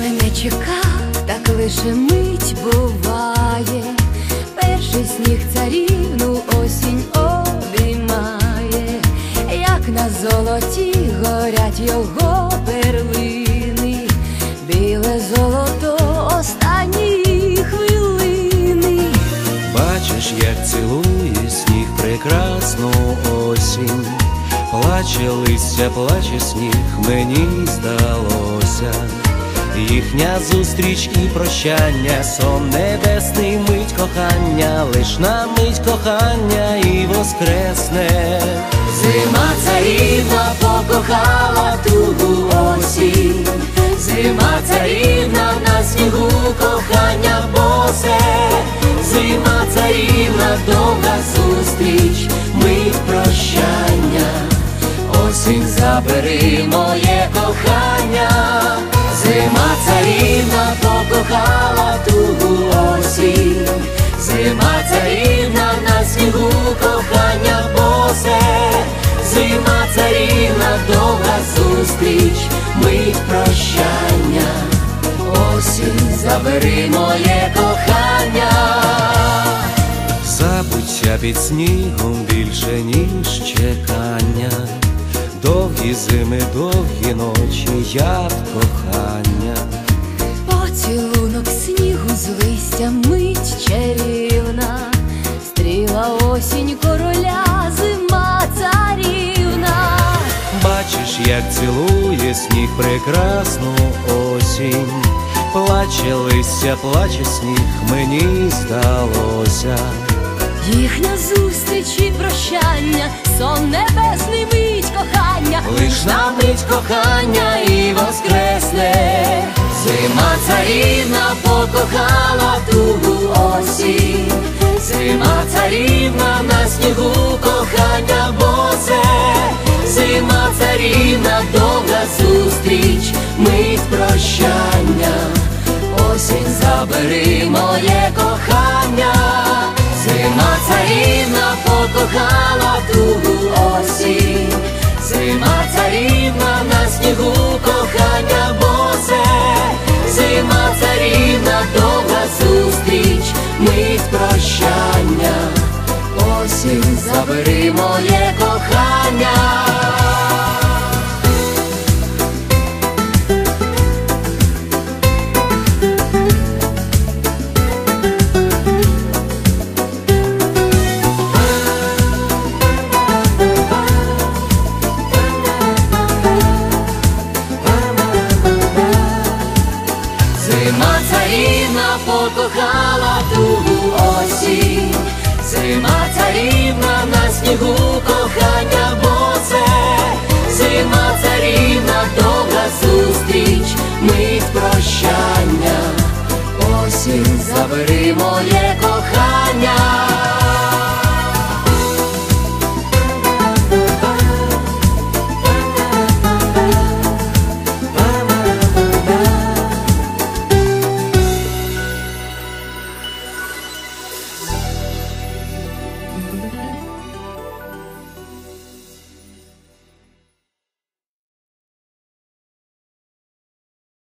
мене чекав, так лише мить буває, перший сніг царівну осінь обіймає, як на золоті горять його перлини, біле золото останні хвилини. Бачиш, як цілує сніг прекрасну осінь, плаче листя, плаче сніг, мені здалося їхня зустріч і прощання, сон небесний мить кохання, лиш на мить кохання і воскресне. Зима царівна покохала тугу осінь, зима царівна на снігу кохання босе, зима царівна довга зустріч, мить прощання, осінь забери моє кохання, царівна покохала тугу осінь, зима царівна на снігу кохання босе, зима царівна довга зустріч, мить прощання, осінь забери моє кохання. Забуття під снігом більше, ніж чекання, довгі зими, довгі ночі, як кохання. Поцілунок снігу з листя мить чарівна, стріла осінь короля, зима царівна. Бачиш, як цілує сніг прекрасну осінь, плаче листя, плаче сніг, мені здалося. Їхня зустріч і прощання, сон небесний мить кохання, Лиш на мить кохання і воскресне. Зима царівна покохала тугу осінь, зима царівна на снігу кохання босе, зима царівна довга зустріч, мить прощання, осінь забери моє кохання, осінь забери моє кохання. Зима царівна покохала тугу осінь, зима царівна на снігу кохання босе, зима царівна довга зустріч, мить прощання, осінь забери моє кохання.